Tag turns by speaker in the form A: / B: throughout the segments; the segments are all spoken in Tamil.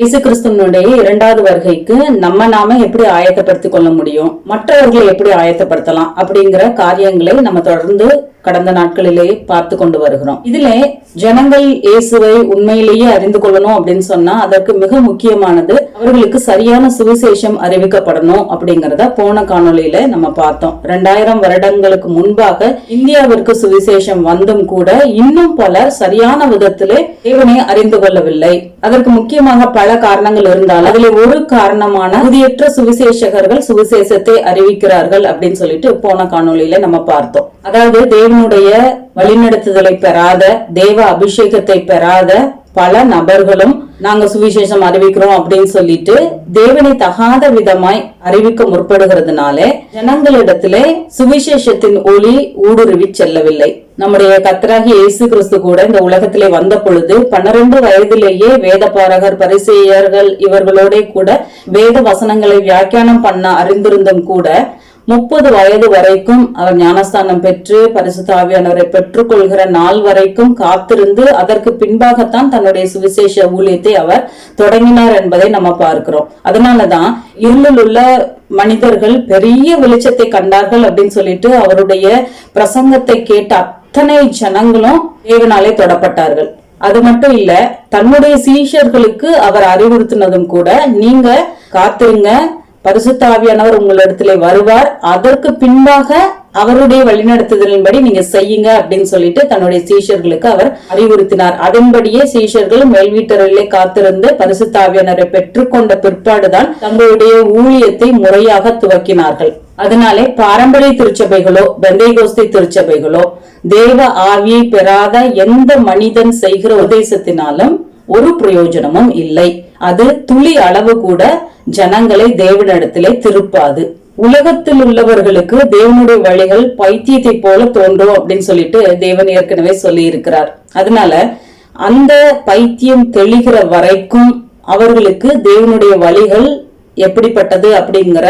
A: இயேசு கிறிஸ்துவனுடைய இரண்டாவது வருகைக்கு நம்ம நாம எப்படி ஆயத்தப்படுத்திக் கொள்ள முடியும்? மற்றவர்களை எப்படி ஆயத்தப்படுத்தலாம்? அப்படிங்கிற காரியங்களை நம்ம தொடர்ந்து கடந்த நாட்களிலேயே பார்த்து கொண்டு வருகிறோம். இதிலே ஜனங்கள் இயேசுவை உண்மையிலேயே அறிந்து கொள்ளணும் அப்படின்னு சொன்னா அதற்கு மிக முக்கியமானது அவர்களுக்கு சரியான சுவிசேஷம் அறிவிக்கப்படணும் அப்படிங்கறத போன காணொலியில நம்ம பார்த்தோம். ரெண்டாயிரம் வருடங்களுக்கு முன்பாக இந்தியாவிற்கு சுவிசேஷம் வந்தும் கூட இன்னும் பலர் சரியான விதத்திலே தேவனை அறிந்து கொள்ளவில்லை. அதற்கு முக்கியமாக பல காரணங்கள் இருந்தால் அதில் ஒரு காரணமான புதியற்ற சுவிசேஷகர்கள் சுவிசேஷத்தை அறிவிக்கிறார்கள் அப்படின்னு சொல்லிட்டு போன காணொலியில நம்ம பார்த்தோம். அதாவது தேவனுடைய வழிநடத்துதலை பெறாத தேவ அபிஷேகத்தை பெறாத பல நபர்களும் நாங்க சுவிசேஷம் அறிவிக்கிறோம் அப்படின்னு சொல்லிட்டு தேவனை தகாத விதமாய் அறிவிக்க முற்படுகிறதுனால ஜனங்களிடத்திலே சுவிசேஷத்தின் ஒளி ஊடுருவி செல்லவில்லை. நம்முடைய கத்தராகி இயேசு கிறிஸ்து கூட இந்த உலகத்திலே வந்த பொழுது பன்னிரண்டு வயதிலேயே வேத பாரகர் பரிசெயர்கள் இவர்களோட கூட வேத வசனங்களை வியாக்கியானம் பண்ண அறிந்திருந்தும் கூட முப்பது வயது வரைக்கும் அவர் ஞானஸ்தானம் பெற்று பரிசுத்தாவியானவரை பெற்றுக்கொள்கிற நாள் வரைக்கும் காத்திருந்து அதற்கு பின்பாகத்தான் தன்னுடைய சுவிசேஷ ஊழியத்தை அவர் தொடங்கினார் என்பதை நம்ம பார்க்கிறோம். அதனாலதான் இருளில் உள்ள மனிதர்கள் பெரிய வெளிச்சத்தை கண்டார்கள் அப்படின்னு சொல்லிட்டு அவருடைய பிரசங்கத்தை கேட்ட அத்தனை ஜனங்களும் தேவனாலே தொடப்பட்டார்கள். அது மட்டும் இல்ல தன்னுடைய சீஷர்களுக்கு அவர் அறிவுறுத்தினதும் கூட நீங்க காத்திருங்க பரிசுத்தாவியானவர் உங்களிடத்திலே வருவார். அதற்கு பின்பாக அவருடைய வழிநடத்துதலின்படி நீங்க செய்யுங்க அப்படின்னு சொல்லிட்டு தன்னுடைய சீஷர்களுக்கு அவர் அறிவுறுத்தினார். அதன்படியே சீஷர்கள் மேல் வீட்டரிலே காத்திருந்து பரிசுத்தாவியனரை பெற்றுக்கொண்ட பிற்பாடுதான் தங்களுடைய ஊழியத்தை முறையாக துவக்கினார்கள். அதனாலே பாரம்பரிய திருச்சபைகளோ பெந்தைகோஸ்தி திருச்சபைகளோ தேவ ஆவியை பெறாத எந்த மனிதன் செய்கிற உபதேசத்தினாலும் ஒரு பிரயோஜனமும் இல்லை. அது துளி அளவு கூட ஜனங்களை தேவனிடத்திலே திருப்பாது. உலகத்தில் உள்ளவர்களுக்கு தேவனுடைய வழிகள் பைத்தியத்தை போல தோன்றும் அப்படின்னு சொல்லிட்டு தேவன் ஏற்கனவே சொல்லி இருக்கிறார் அதனால அந்த பைத்தியம் தெளிகிற வரைக்கும் அவர்களுக்கு தேவனுடைய வழிகள் எப்படிப்பட்டது அப்படிங்கிற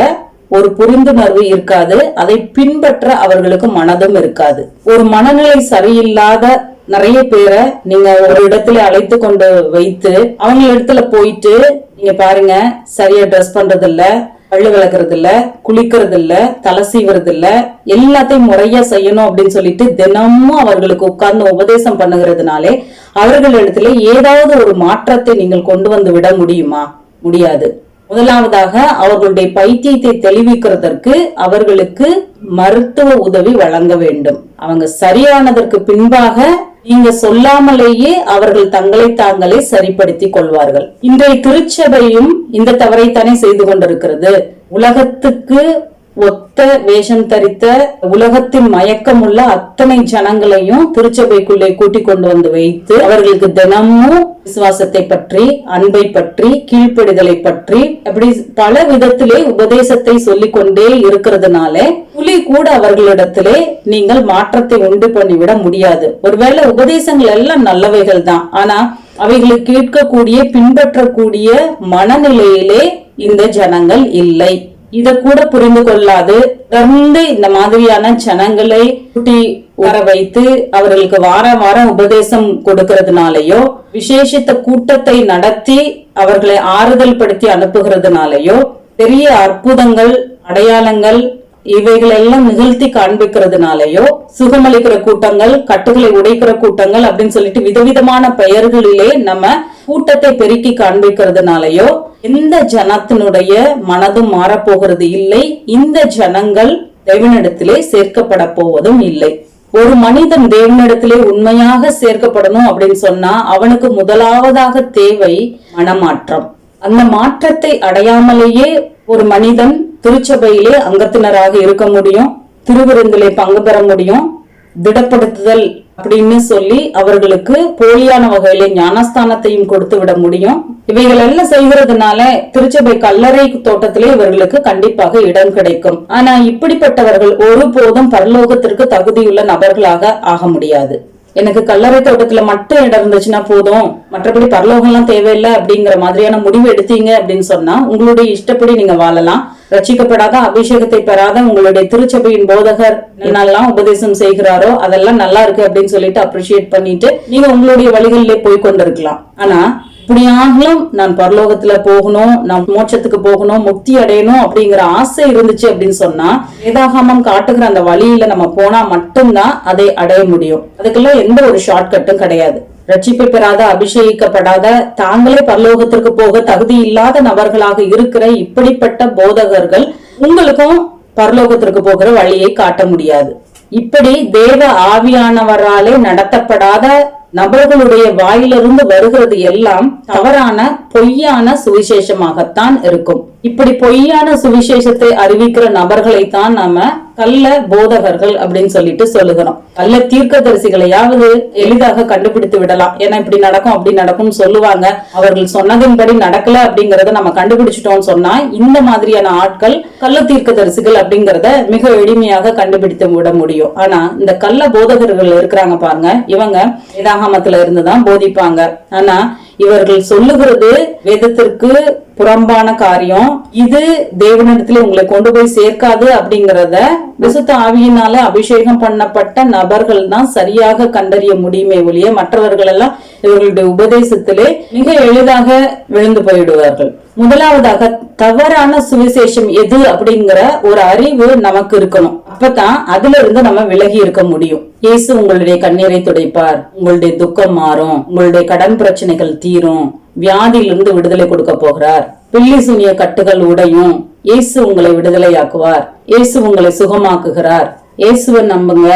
A: ஒரு புரிந்துணர்வு இருக்காது. அதை பின்பற்ற அவர்களுக்கு மனதும் இருக்காது. ஒரு மனநிலை சரியில்லாத நிறைய பேரை நீங்க ஒரு இடத்துல அழைத்து கொண்டு வைத்து அவங்க இடத்துல போயிட்டு நீங்க பாருங்க சரியா ட்ரெஸ் பண்றது இல்ல பள்ளு விளக்குறது இல்ல குளிக்கிறது இல்ல தலை சீவுறது இல்ல எல்லாத்தையும் முறையா செய்யணும் அப்படின்னு சொல்லிட்டு தினமும் அவர்களுக்கு உட்கார்ந்து உபதேசம் பண்ணுகிறதுனாலே அவர்களிடத்துல ஏதாவது ஒரு மாற்றத்தை நீங்கள் கொண்டு வந்து விட முடியுமா? முடியாது. முதலாவதாக அவர்களுடைய பைத்தியத்தை தெளிவிக்கிறதற்கு அவர்களுக்கு மருத்துவ உதவி வழங்க வேண்டும். அவங்க சரியானதற்கு பின்பாக நீங்க சொல்லாமலேயே அவர்கள் தங்களை தாங்களே சரிப்படுத்திக் கொள்வார்கள். இன்றைய திருச்சபையும் இந்த தவறைத்தானே செய்து கொண்டிருக்கிறது. உலகத்துக்கு ஒத்த வேஷம் தரித்த உலகத்தின் மயக்கமுள்ள அத்தனை ஜனங்களையும் திருச்சபைக்குள்ளே கூட்டிக் கொண்டு வந்து வைத்து அவர்களுக்கு தினமும் விசுவாசத்தை பற்றி அன்பை பற்றி கீழ்ப்படிதலை பற்றி அப்படி பல விதத்திலே உபதேசத்தை சொல்லிக் கொண்டே இருக்கிறதுனால புலி கூட அவர்களிடத்திலே நீங்கள் மாற்றத்தை உண்டு பண்ணிவிட முடியாது. ஒருவேளை உபதேசங்கள் எல்லாம் நல்லவைகள் தான். ஆனா அவைகளை கேட்கக்கூடிய பின்பற்றக்கூடிய மனநிலையிலே இந்த ஜனங்கள் இல்லை. இத கூட புரிந்து கொள்ளாது. தொடர்ந்து இந்த மாதிரியான ஜனங்களை கூட்டி வர வைத்து அவர்களுக்கு வாரம் வாரம் உபதேசம் கொடுக்கறதுனாலயோ விசேஷித்த கூட்டத்தை நடத்தி அவர்களை ஆறுதல் படுத்தி அனுப்புகிறதுனாலயோ பெரிய அற்புதங்கள் அடையாளங்கள் இவைகளெல்லாம் நிகழ்த்தி காண்பிக்கிறதுனாலயோ சுகமளிக்கிற கூட்டங்கள் கட்டுகளை உடைக்கிற கூட்டங்கள் அப்படின்னு சொல்லிட்டு விதவிதமான பெயர்களிலே நம்ம கூட்டத்தை பெருக்கி காண்பிக்கிறதுனாலயோ எந்த ஜனத்தினுடைய மனதும் மாறப்போகிறது இல்லை. இந்த ஜனங்கள் தேவனிடத்திலே சேர்க்கப்பட போவதும் இல்லை. ஒரு மனிதன் தேவனிடத்திலே உண்மையாக சேர்க்கப்படணும் அப்படின்னு சொன்னா அவனுக்கு முதலாவதாக தேவை மனமாற்றம். அந்த மாற்றத்தை அடையாமலேயே ஒரு மனிதன் திருச்சபையிலே அங்கத்தினராக இருக்க முடியும் திருவிருந்திலே பங்கு பெற முடியும். திடப்படுத்துதல் அப்படின்னு சொல்லி அவர்களுக்கு போலியான வகையில ஞானஸ்தானத்தையும் கொடுத்து விட முடியும். இவைகள் எல்லாம் செய்கிறதுனால திருச்சபை கல்லறை தோட்டத்திலே இவர்களுக்கு கண்டிப்பாக இடம் கிடைக்கும். ஆனா இப்படிப்பட்டவர்கள் ஒருபோதும் பரலோகத்திற்கு தகுதியுள்ள நபர்களாக ஆக முடியாது. எனக்கு கல்லறை தோட்டத்துல மட்டும் இடம் இருந்துச்சுன்னா போதும். மற்றபடி பரலோகம் எல்லாம் தேவையில்லை அப்படிங்கிற மாதிரியான முடிவு எடுத்தீங்க அப்படின்னு சொன்னா உங்களுடைய இஷ்டப்படி நீங்க வாழலாம். ரச்சிக்கப்படாத அபிஷேகத்தை பெறாத உங்களுடைய திருச்சபையின் போதகர் என்னெல்லாம் உபதேசம் செய்கிறாரோ அதெல்லாம் நல்லா இருக்கு அப்படின்னு சொல்லிட்டு அப்ரிஷியேட் பண்ணிட்டு நீங்க உங்களுடைய வழிகளிலே போய் கொண்டிருக்கலாம். ஆனா எப்படியாகலும் நான் பரலோகத்துல போகணும் நான் மோட்சத்துக்கு போகணும் முக்தி அடையணும் அப்படிங்கிற ஆசை இருந்துச்சு அப்படின்னு சொன்னா வேதாகமம் காட்டுகிற அந்த வழியில நம்ம போனா மட்டும்தான் அதை அடைய முடியும். அதுக்கெல்லாம் எந்த ஒரு ஷார்ட்கட்டும் கிடையாது. ரட்சிப்பை பெறாத அபிஷேகிக்கப்படாத தாங்களே பரலோகத்திற்கு போக தகுதி இல்லாத நபர்களாக இருக்கிற இப்படிப்பட்ட போதகர்கள் உங்களுக்கும் பரலோகத்திற்கு போகிற வழியை காட்ட முடியாது. இப்படி தேவ ஆவியானவராலே நடத்தப்படாத நபர்களுடைய வாயிலிருந்து வருகிறது எல்லாம் தவறான பொய்யான சுவிசேஷமாகத்தான் இருக்கும். இப்படி பொய்யான சுவிசேஷத்தை அறிவிக்கிற நபர்களை தான் நாம கள்ள போதகர்கள் அப்படின்னு சொல்லிட்டு சொல்லுகிறோம். கள்ள தீர்க்கதரிசிகளையாவது எளிதாக கண்டுபிடித்து விடலாம். ஏன்னா இப்படி நடக்கும் அப்படி நடக்கும்னு சொல்லுவாங்க. அவர்கள் சொன்னதின்படி நடக்கல அப்படிங்கறத நம்ம கண்டுபிடிச்சிட்டோம்னு சொன்னா இந்த மாதிரியான ஆட்கள் கள்ள தீர்க்கதரிசிகள் அப்படிங்கறத மிக எளிமையாக கண்டுபிடித்து விட முடியும். ஆனா இந்த கள்ள போதகர்கள் இருக்கிறாங்க பாருங்க. இவங்க வேதாகமத்துல இருந்துதான் போதிப்பாங்க. ஆனா இவர்கள் சொல்லுகிறது வேதத்திற்கு புறம்பான காரியம். இது தேவனிடத்துல உங்களை கொண்டு போய் சேர்க்காது அப்படிங்கறத விசுத்த ஆவியினால அபிஷேகம் பண்ணப்பட்ட நபர்கள் தான் சரியாக கண்டறிய முடியுமே ஒழிய மற்றவர்கள் எல்லாம் இவர்களுடைய உபதேசத்திலே மிக எளிதாக விழுந்து போயிடுவார்கள். முதலாவதாக தவறான சுவிசேஷம் எது அப்படிங்கிற ஒரு அறிவு நமக்கு இருக்கணும். அப்பதான் அதுல இருந்து நம்ம விலகி இருக்க முடியும். இயேசு உங்களுடைய கண்ணீரை துடைப்பார். உங்களுடைய துக்கம் மாறும். உங்களுடைய கடன் பிரச்சனைகள் தீரும். வியாதியிலிருந்து விடுதலை கொடுக்க போகிறார். பில்லி சுனிய கட்டுகள் உடையும். இயேசு உங்களை விடுதலையாக்குவார். இயேசு உங்களை சுகமாக்குகிறார். இயேசுவை நம்புங்க.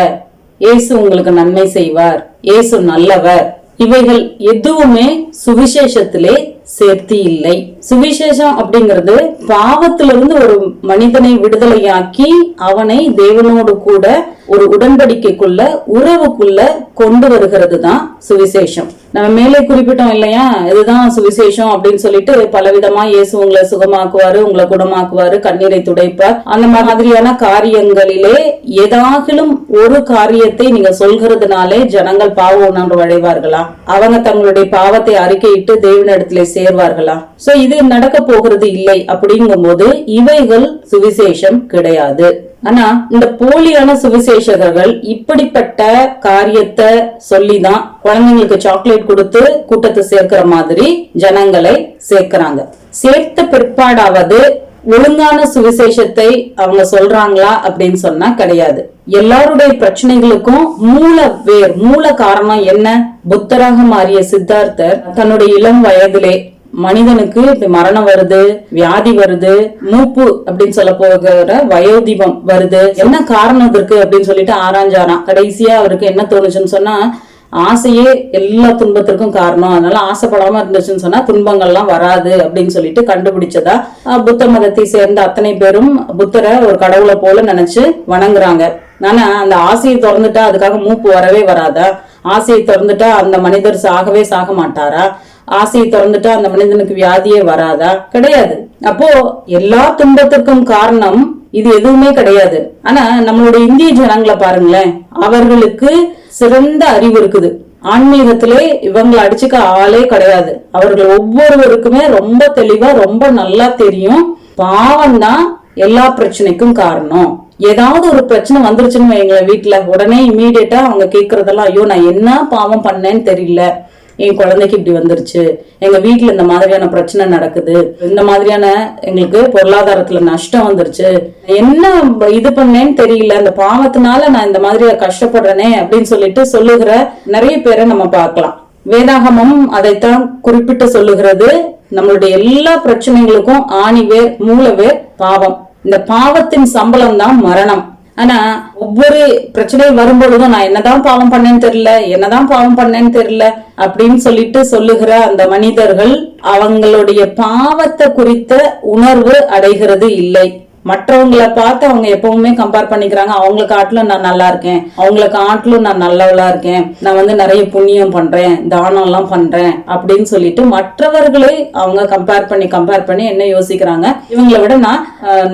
A: இயேசு உங்களுக்கு நன்மை செய்வார். இயேசு நல்லவர். இவைகள் எதுவுமே சுவிசேஷத்திலே சேர்த்தி இல்லை. சுவிசேஷம் அப்படிங்கிறது பாவத்திலிருந்து ஒரு மனிதனை விடுதலையாக்கி அவனை தேவனோடு கூட ஒரு உடன்படிக்கைக்குள்ள உறவுக்குள்ள கொண்டு வருகிறது தான் சுவிசேஷம். நம்ம மேலே குறிப்பிட்டோம் இல்லையா? இதுதான் சுவிசேஷம் அப்படின்னு சொல்லிட்டு பலவிதமா இயேசு உங்களை சுகமாக்குவாரு உங்களை குணமாக்குவாரு கண்ணீரை துடைப்பார். அந்த மாதிரியான காரியங்களிலே ஏதாகிலும் ஒரு காரியத்தை நீங்க சொல்கிறதுனாலே ஜனங்கள் பாவ உணர்வு அடைவார்களா? அவங்க தங்களுடைய பாவத்தை அறிக்கையிட்டு தேவனிடத்திலே சேர்வார்களா? சோ இது நடக்க போகிறது இல்லை அப்படிங்கும்போது இவைகள் சுவிசேஷம் கிடையாது. ஆனா இந்த போலியான சுவிசேஷகர்கள் இப்படிப்பட்ட காரியத்தை சொல்லிதான் குழந்தைங்களுக்கு சாக்லேட் கொடுத்து கூட்டத்தை சேர்க்கிற மாதிரி ஜனங்களை சேர்க்கிறாங்க. சேர்த்த பிற்பாடாவது ஒழுங்கான சுவிசேஷத்தை அவங்க சொல்றாங்களா அப்படின்னு சொன்னா கிடையாது. எல்லாருடைய பிரச்சனைகளுக்கும் மூல வேர் மூல காரணம் என்ன? புத்தராக மாறிய சித்தார்த்தர் தன்னுடைய இளம் வயதிலே மனிதனுக்கு இப்படி மரணம் வருது வியாதி வருது மூப்பு அப்படின்னு சொல்ல போகிற வயோதிபம் வருது. என்ன காரணம் இருக்கு அப்படின்னு சொல்லிட்டு ஆராய்ஞ்சாராம். கடைசியா அவருக்கு என்ன தோணுச்சுன்னு சொன்னா ஆசையே எல்லா துன்பத்திற்கும் காரணம். அதனால ஆசைப்படாம இருந்துச்சுன்னு சொன்னா துன்பங்கள்லாம் வராது அப்படின்னு சொல்லிட்டு கண்டுபிடிச்சதா புத்த மதத்தை சேர்ந்த அத்தனை பேரும் புத்தரை ஒரு கடவுளை போல நினைச்சு வணங்குறாங்க. ஆனா அந்த ஆசையை திறந்துட்டா அதுக்காக மூப்பு வரவே வராதா? ஆசையை திறந்துட்டா அந்த மனிதர் சாகவே சாக மாட்டாரா? ஆசையை திறந்துட்டா அந்த மனிதனுக்கு வியாதியே வராதா? கிடையாது. அப்போ எல்லா துன்பத்துக்கும் காரணம் இது எதுவுமே கிடையாது. ஆனா நம்மளுடைய இந்திய ஜனங்களை பாருங்களேன். அவர்களுக்கு சிறந்த அறிவு இருக்குது. ஆன்மீகத்திலே இவங்களை அடிச்சுக்க ஆளே கிடையாது. அவர்கள் ஒவ்வொருவருக்குமே ரொம்ப தெளிவா ரொம்ப நல்லா தெரியும். பாவம் தான் எல்லா பிரச்சனைக்கும் காரணம். ஏதாவது ஒரு பிரச்சனை வந்துருச்சுன்னு எங்களை வீட்டுல உடனே இமீடியட்டா அவங்க கேக்குறதெல்லாம் ஐயோ நான் என்ன பாவம் பண்ணேன்னு தெரியல. என் குழந்தைக்கு இப்படி வந்துருச்சு. எங்க வீட்டுல இந்த மாதிரியான பிரச்சனை நடக்குது. இந்த மாதிரியான எங்களுக்கு பொருளாதாரத்துல நஷ்டம் வந்துருச்சு. என்ன இது பண்ணேன்னு தெரியல. இந்த பாவத்தினால நான் இந்த மாதிரி கஷ்டப்படுறேனே அப்படின்னு சொல்லிட்டு சொல்லுகிற நிறைய பேரை நம்ம பார்க்கலாம். வேதாகமும் அதைத்தான் குறிப்பிட்டு சொல்லுகிறது. நம்மளுடைய எல்லா பிரச்சனைகளுக்கும் ஆணிவேர் மூலவேர் பாவம். இந்த பாவத்தின் சம்பளம் தான் மரணம். ஆனா ஒவ்வொரு பிரச்சனையும் வரும்பொழுதும் நான் என்னதான் பாவம் பண்ணேன்னு தெரியல என்னதான் பாவம் பண்ணேன்னு தெரியல அப்படின்னு சொல்லிட்டு சொல்லுகிற அந்த மனிதர்கள் அவங்களுடைய பாவத்தை குறித்த உணர்வு அடைகிறது இல்லை. மற்றவங்களை பார்த்து அவங்க எப்பவுமே கம்பேர் பண்ணிக்கிறாங்க. அவங்களுக்கு காட்டிலும் நான் நல்லா இருக்கேன். அவங்களுக்கு காட்டிலும் நான் நல்லவளா இருக்கேன். நான் வந்து நிறைய புண்ணியம் பண்றேன். தானம் எல்லாம் பண்றேன் அப்படின்னு சொல்லிட்டு மற்றவர்களை அவங்க கம்பேர் பண்ணி கம்பேர் பண்ணி என்ன யோசிக்கிறாங்க? இவங்களை விட நான்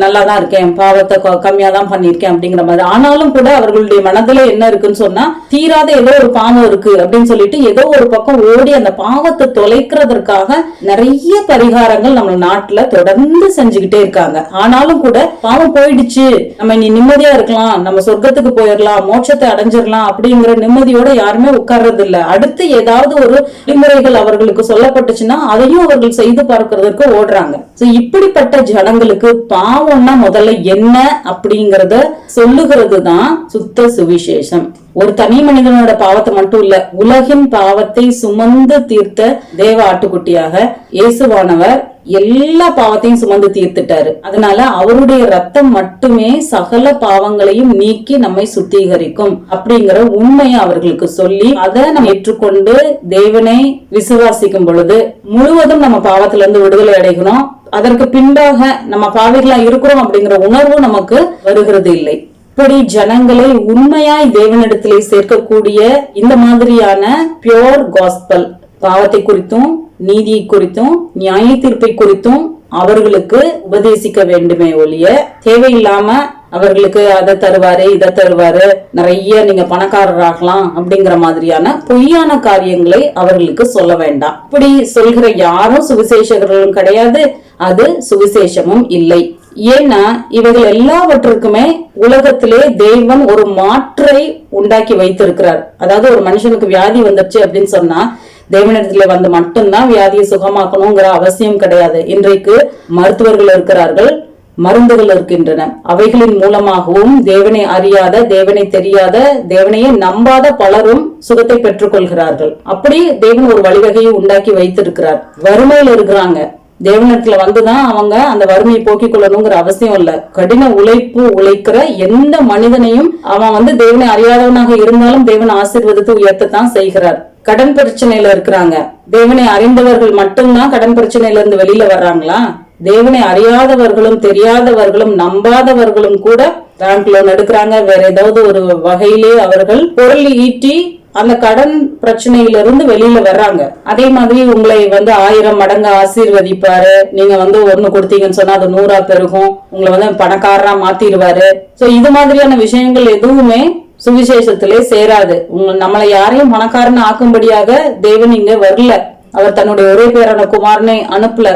A: நல்லா தான் இருக்கேன். பாவத்தை கம்மியா தான் பண்ணியிருக்கேன் அப்படிங்கிற மாதிரி. ஆனாலும் கூட அவர்களுடைய மனதுல என்ன இருக்குன்னு சொன்னா தீராத ஏதோ ஒரு பாவம் இருக்கு அப்படின்னு சொல்லிட்டு ஏதோ ஒரு பக்கம் ஓடி அந்த பாவத்தை தொலைக்கிறதற்காக நிறைய பரிகாரங்கள் நம்ம நாட்டுல தொடர்ந்து செஞ்சுக்கிட்டே இருக்காங்க. ஆனாலும் கூட பாவம் போயிடுச்சு. நம்ம இனி நிம்மதியா இருக்கலாம். நம்ம சொர்க்கத்துக்கு போயிடலாம் மோட்சத்தை அடைஞ்சிடலாம் அப்படிங்கிற நிம்மதியோட யாருமே உட்கார்றது இல்ல அடுத்து ஏதாவது ஒரு வழிமுறைகள் அவர்களுக்கு சொல்லப்பட்டுச்சுன்னா அதையும் அவர்கள் செய்து பார்க்கறதுக்கு ஓடுறாங்க. இப்படிப்பட்ட ஜனங்களுக்கு பாவம்னா முதல்ல என்ன அப்படிங்கறத சொல்லுகிறது தான் சுத்த சுவிசேஷம். ஒரு தனி மனிதனோட பாவத்தை மட்டும் இல்ல உலகின் பாவத்தை சுமந்து தீர்த்த தேவ ஆட்டுக்குட்டியாக இயேசுவானவர் எல்லா பாவத்தையும் சுமந்து தீர்த்துட்டாரு. அதனால அவருடைய ரத்தம் மட்டுமே சகல பாவங்களையும் நீக்கி நம்மை சுத்திகரிக்கும் அப்படிங்கிற உண்மையை அவர்களுக்கு சொல்லி அதை நம்ம ஏற்றுக்கொண்டு தேவனை விசுவாசிக்கும் பொழுது முழுவதும் நம்ம பாவத்துல இருந்து விடுதலை அடைகிறோம். அதற்கு பின்பாக நம்ம பாவிகளா இருக்கிறோம் அப்படிங்கிற உணர்வு நமக்கு வருகிறது இல்லை. இப்படி ஜனங்களை உண்மையாய் தேவனிடத்திலே சேர்க்கக்கூடிய இந்த மாதிரியான பியோர் காஸ்பல் பாவத்தை குறித்தும் நீதியை குறித்தும் நியாய தீர்ப்பை குறித்தும் அவர்களுக்கு உபதேசிக்க வேண்டுமே ஒழிய தேவையில்லாம அவர்களுக்கு அதை தருவாரு இதை தருவாரு நிறைய நீங்க பணக்காரராகலாம் அப்படிங்கிற மாதிரியான பொய்யான காரியங்களை அவர்களுக்கு சொல்ல வேண்டாம். இப்படி சொல்கிற யாரும் சுவிசேஷகர்களும் கிடையாது அது சுவிசேஷமும் இல்லை. ஏன்னா இவைகள் எல்லாவற்றுக்குமே உலகத்திலே தெய்வம் ஒரு மாற்றை உண்டாக்கி வைத்திருக்கிறார். அதாவது ஒரு மனுஷனுக்கு வியாதி வந்துருச்சு அப்படின்னு சொன்னா தேவனிடத்துல வந்து மட்டும்தான் வியாதியை சுகமாக்கணுங்கிற அவசியம் கிடையாது. இன்றைக்கு மருத்துவர்கள் இருக்கிறார்கள் மருந்துகள் இருக்கின்றன. அவைகளின் மூலமாகவும் தேவனை அறியாத தேவனை தெரியாத தேவனையே நம்பாத பலரும் சுகத்தை பெற்றுக் கொள்கிறார்கள் அப்படி தேவன் ஒரு வழிவகையை உண்டாக்கி வைத்திருக்கிறார். வறுமையில் இருக்கிறாங்க. தேவனத்துல வந்துதான் அவங்க அந்த வறுமையை போக்கிக் கொள்ளணுங்கிற அவசியம் இல்ல. கடின உழைப்பு உழைக்கிற எந்த மனிதனையும் அவன் வந்து தேவனை அறியாதவனாக இருந்தாலும் தேவன் ஆசீர்வதித்து உயர்த்தத்தான் செய்கிறார். கடன் பிரச்சனையில இருக்கிறாங்க. தேவனை அறிந்தவர்கள் மட்டும்தான் கடன் பிரச்சனையில இருந்து வெளியில வர்றாங்களா? தேவனை அறியாதவர்களும் தெரியாதவர்களும் நம்பாதவர்களும் கூட பேங்க் லோன் எடுக்கிறாங்க. வேற ஏதாவது ஒரு வகையிலே அவர்கள் பொருள் ஈட்டி அந்த கடன் பிரச்சனையிலிருந்து வெளியில வர்றாங்க. அதே மாதிரி உங்களை வந்து ஆயிரம் மடங்கு ஆசீர்வதிப்பாரு. நீங்க வந்து ஒண்ணு கொடுத்தீங்கன்னு சொன்னா அது நூறா பெருகும். உங்களை வந்து பணக்காரரா மாத்திடுவாரு. சோ இது மாதிரியான விஷயங்கள் எதுவுமே சுவிசேஷத்திலே சேராது. உங்க நம்மளை யாரையும் பணக்காரன்னு ஆக்கும்படியாக தேவன் இங்க வரல. அவர் தன்னுடைய ஒரே பேரான குமாரனை அனுப்பல.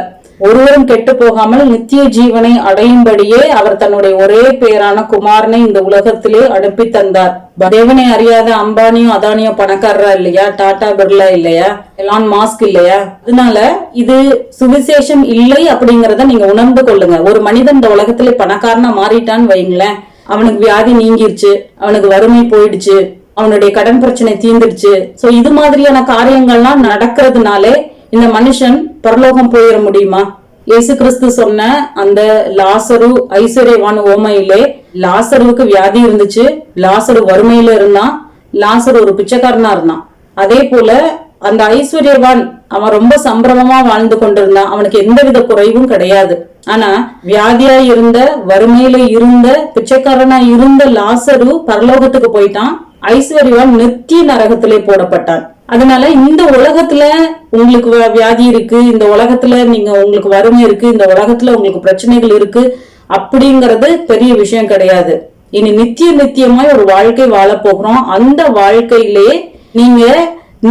A: ஒருவரும் கெட்டு போகாமல் நித்திய ஜீவனை அடையும்படியே அவர் தன்னுடைய ஒரே பேரான குமாரனை இந்த உலகத்திலே அனுப்பி தந்தார். தேவனை அறியாத அம்பானியும் அதானியும் பணக்காரரா இல்லையா? டாடா பிர்லா இல்லையா? எலான் மாஸ்க் இல்லையா? அதனால இது சுவிசேஷம் இல்லை அப்படிங்கறத நீங்க உணர்ந்து கொள்ளுங்க. ஒரு மனிதன் இந்த உலகத்துல பணக்காரனா மாறிட்டான்னு வைங்களேன் அவனுக்கு வியாதி நீங்கிருச்சு அவனுக்கு வறுமை போயிடுச்சு அவனுடைய கடன் பிரச்சனை தீர்ந்துடுச்சு. சோ இது மாதிரியான காரியங்கள்லாம் நடக்கிறதுனாலே இந்த மனுஷன் பரலோகம் போயிட முடியுமா? இயேசு கிறிஸ்து சொன்ன அந்த லாசரு ஐஸ்வர்யவான் ஓமையிலே லாசருவுக்கு வியாதி இருந்துச்சு. லாசரு வறுமையில இருந்தான். லாசர் ஒரு பிச்சைக்காரனா இருந்தான். அதே போல அந்த ஐஸ்வர்யவான் அவன் ரொம்ப சம்பிரமமா வாழ்ந்து கொண்டிருந்தான். அவனுக்கு எந்தவித குறைவும் கிடையாது. ஆனா வியாதியா இருந்த வறுமையில இருந்த பிச்சைக்காரனா இருந்த லாசரு பரலோகத்துக்கு போயிட்டான். ஐஸ்வர்யவான் நித்திய நரகத்திலே போடப்பட்டான். அதனால இந்த உலகத்துல உங்களுக்கு வியாதி இருக்கு இந்த உலகத்துல நீங்க உங்களுக்கு வறுமை இருக்கு இந்த உலகத்துல உங்களுக்கு பிரச்சனைகள் இருக்கு அப்படிங்கறது பெரிய விஷயம் கிடையாது. இனி நித்திய நித்தியமாய் ஒரு வாழ்க்கை வாழ போகிறோம். அந்த வாழ்க்கையிலே நீங்க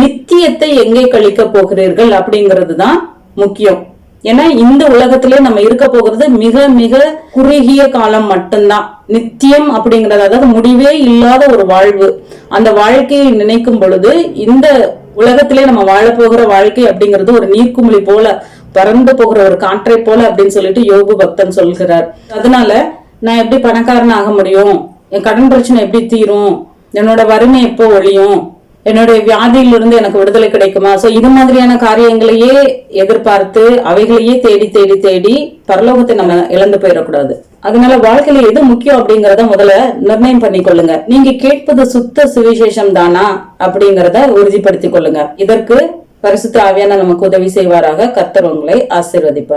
A: நித்தியத்தை எங்கே கழிக்க போகிறீர்கள் அப்படிங்கிறது தான் முக்கியம். ஏன்னா இந்த உலகத்திலே நம்ம இருக்க போகிறது மிக மிக குறுகிய காலம் மட்டும்தான். நித்தியம் அப்படிங்கறது அதாவது முடிவே இல்லாத ஒரு வாழ்வு. அந்த வாழ்க்கையை நினைக்கும் பொழுது இந்த உலகத்திலே நம்ம வாழப்போகிற வாழ்க்கை அப்படிங்கிறது ஒரு நீர்க்குமிழி போல பறந்து போகிற ஒரு காற்றை போல அப்படின்னு சொல்லிட்டு யோகு பக்தன் சொல்கிறார். அதனால நான் எப்படி பணக்காரன் ஆக முடியும்? என் கடன் பிரச்சனை எப்படி தீரும்? என்னோட வறுமை எப்போ ஒழியும்? என்னுடைய வியாதியிலிருந்து எனக்கு விடுதலை கிடைக்குமா? சோ இது மாதிரியான காரியங்களையே எதிர்பார்த்து அவைகளையே தேடி தேடி தேடி பரலோகத்தை நம்ம இழந்து போயிடக்கூடாது. அதனால வாழ்க்கையில எது முக்கியம் அப்படிங்கறத முதல்ல நிர்ணயம் பண்ணிக்கொள்ளுங்க. நீங்க கேட்பது சுத்த சுவிசேஷம் தானா அப்படிங்கறத உறுதிப்படுத்திக் கொள்ளுங்க. இதற்கு பரிசுத்த ஆவியான நமக்கு உதவி செய்வாராக. கர்த்தர் உங்களை ஆசிர்வதிப்பார்.